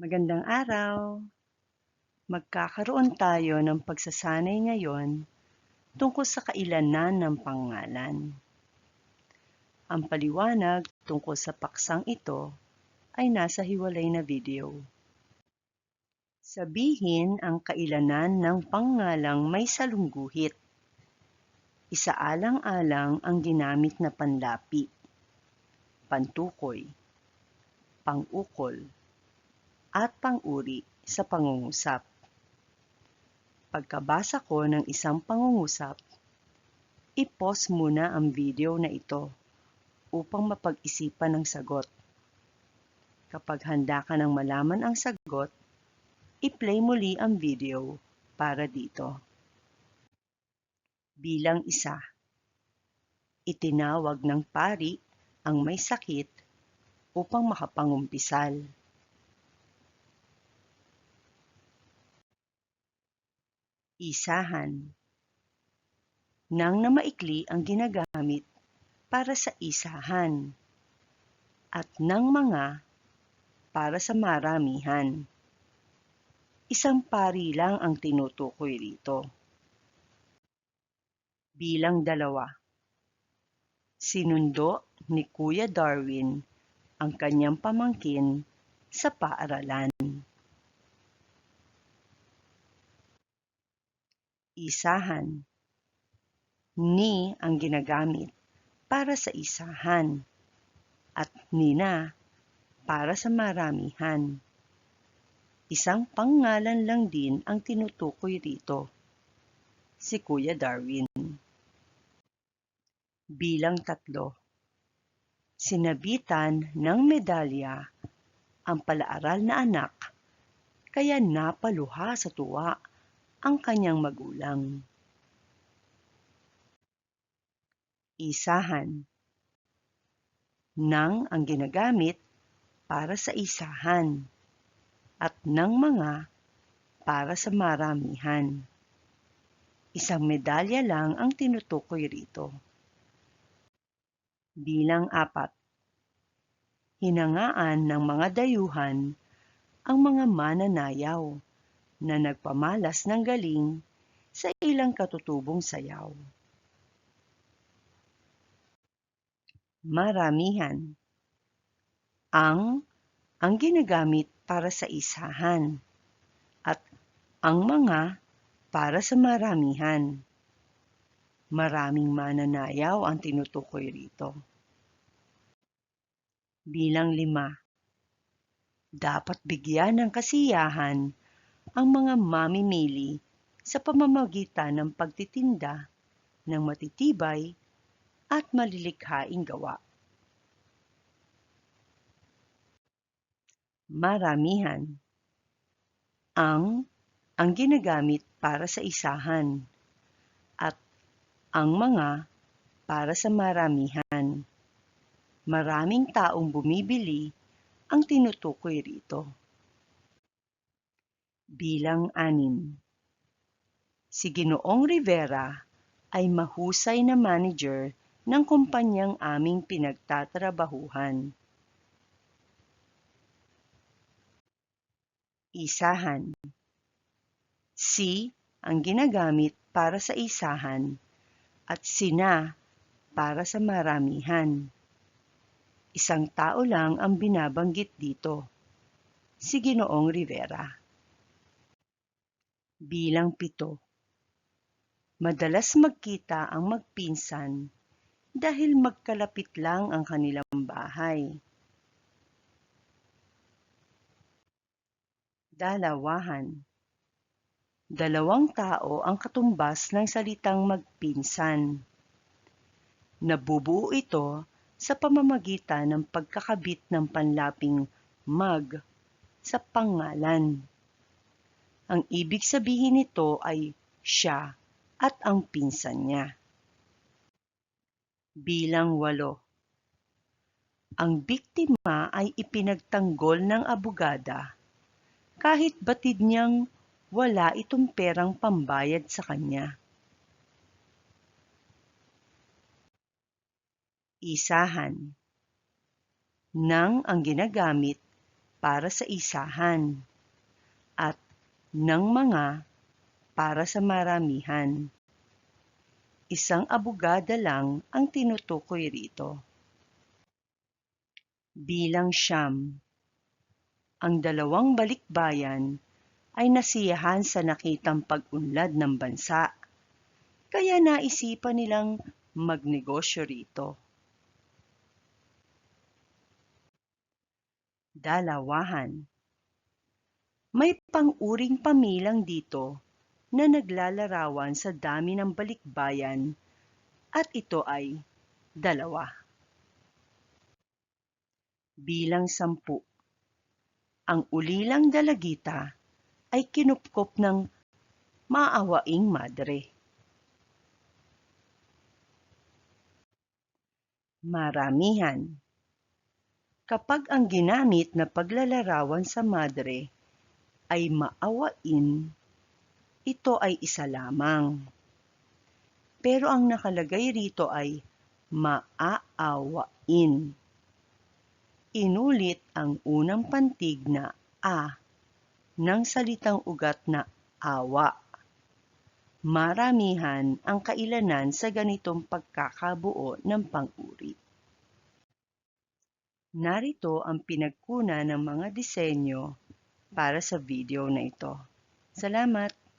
Magandang araw! Magkakaroon tayo ng pagsasanay ngayon tungkol sa kailanan ng pangalan. Ang paliwanag tungkol sa paksang ito ay nasa hiwalay na video. Sabihin ang kailanan ng pangalang may salungguhit. Isaalang-alang ang ginamit na panlapi, pantukoy, pangukol, at panguri sa pangungusap. Pagkabasa ko ng isang pangungusap, i-pause muna ang video na ito upang mapag-isipan ang sagot. Kapag handa ka ng malaman ang sagot, i-play muli ang video para dito. Bilang isa, itinawag ng pari ang may sakit upang makapangumpisal. Isahan Nang na maikli ang ginagamit para sa isahan at ng mga para sa maramihan. Isang pari lang ang tinutukoy rito. Bilang dalawa. Sinundo ni Kuya Darwin ang kanyang pamangkin sa paaralan. Isahan Ni ang ginagamit para sa isahan at nina para sa maramihan. Isang pangalan lang din ang tinutukoy rito. Si Kuya Darwin. Bilang tatlo. Sinabitan ng medalya ang palaaral na anak kaya napaluha sa tuwa ang kanyang magulang. Isahan Nang ang ginagamit para sa isahan at ng mga para sa maramihan. Isang medalya lang ang tinutukoy rito. Bilang apat. Hinangaan ng mga dayuhan ang mga mananayaw na nagpamalas ng galing sa ilang katutubong sayaw. Maramihan Ang ang ginagamit para sa isahan at ang mga para sa maramihan. Maraming mananayaw ang tinutukoy rito. Bilang lima. Dapat bigyan ng kasiyahan ang mga mamimili sa pamamagitan ng pagtitinda ng matitibay at malilikhaing gawa. Maramihan Ang ang ginagamit para sa isahan at ang mga para sa maramihan. Maraming taong bumibili ang tinutukoy rito. Bilang anim. Si Ginoong Rivera ay mahusay na manager ng kumpanyang aming pinagtatrabahuhan. Isahan Si ang ginagamit para sa isahan at sina para sa maramihan. Isang tao lang ang binabanggit dito, si Ginoong Rivera. Bilang pito. Madalas magkita ang magpinsan dahil magkalapit lang ang kanilang bahay. Dalawahan Dalawang tao ang katumbas ng salitang magpinsan. Nabubuo ito sa pamamagitan ng pagkakabit ng panlaping mag sa pangalan. Ang ibig sabihin nito ay siya at ang pinsan niya. Bilang walo. Ang biktima ay ipinagtanggol ng abogada kahit batid niyang wala itong perang pambayad sa kanya. Isahan Nang ang ginagamit para sa isahan at ng mga para sa maramihan. Isang abogada lang ang tinutukoy rito. Bilang siyam, ang dalawang balikbayan ay nasiyahan sa nakitang pag-unlad ng bansa, kaya naisipan nilang magnegosyo rito. Dalawahan May pang-uring pamilang dito na naglalarawan sa dami ng balikbayan at ito ay dalawa. Bilang sampu. Ang ulilang dalagita ay kinupkop ng maawaing madre. Maramihan. Kapag ang ginamit na paglalarawan sa madre ay maawain, ito ay isa lamang. Pero ang nakalagay rito ay maaawain. Inulit ang unang pantig na a ng salitang ugat na awa. Maramihan ang kailanan sa ganitong pagkakabuo ng pang-uri. Narito ang pinagkuna ng mga disenyo para sa video na ito. Salamat!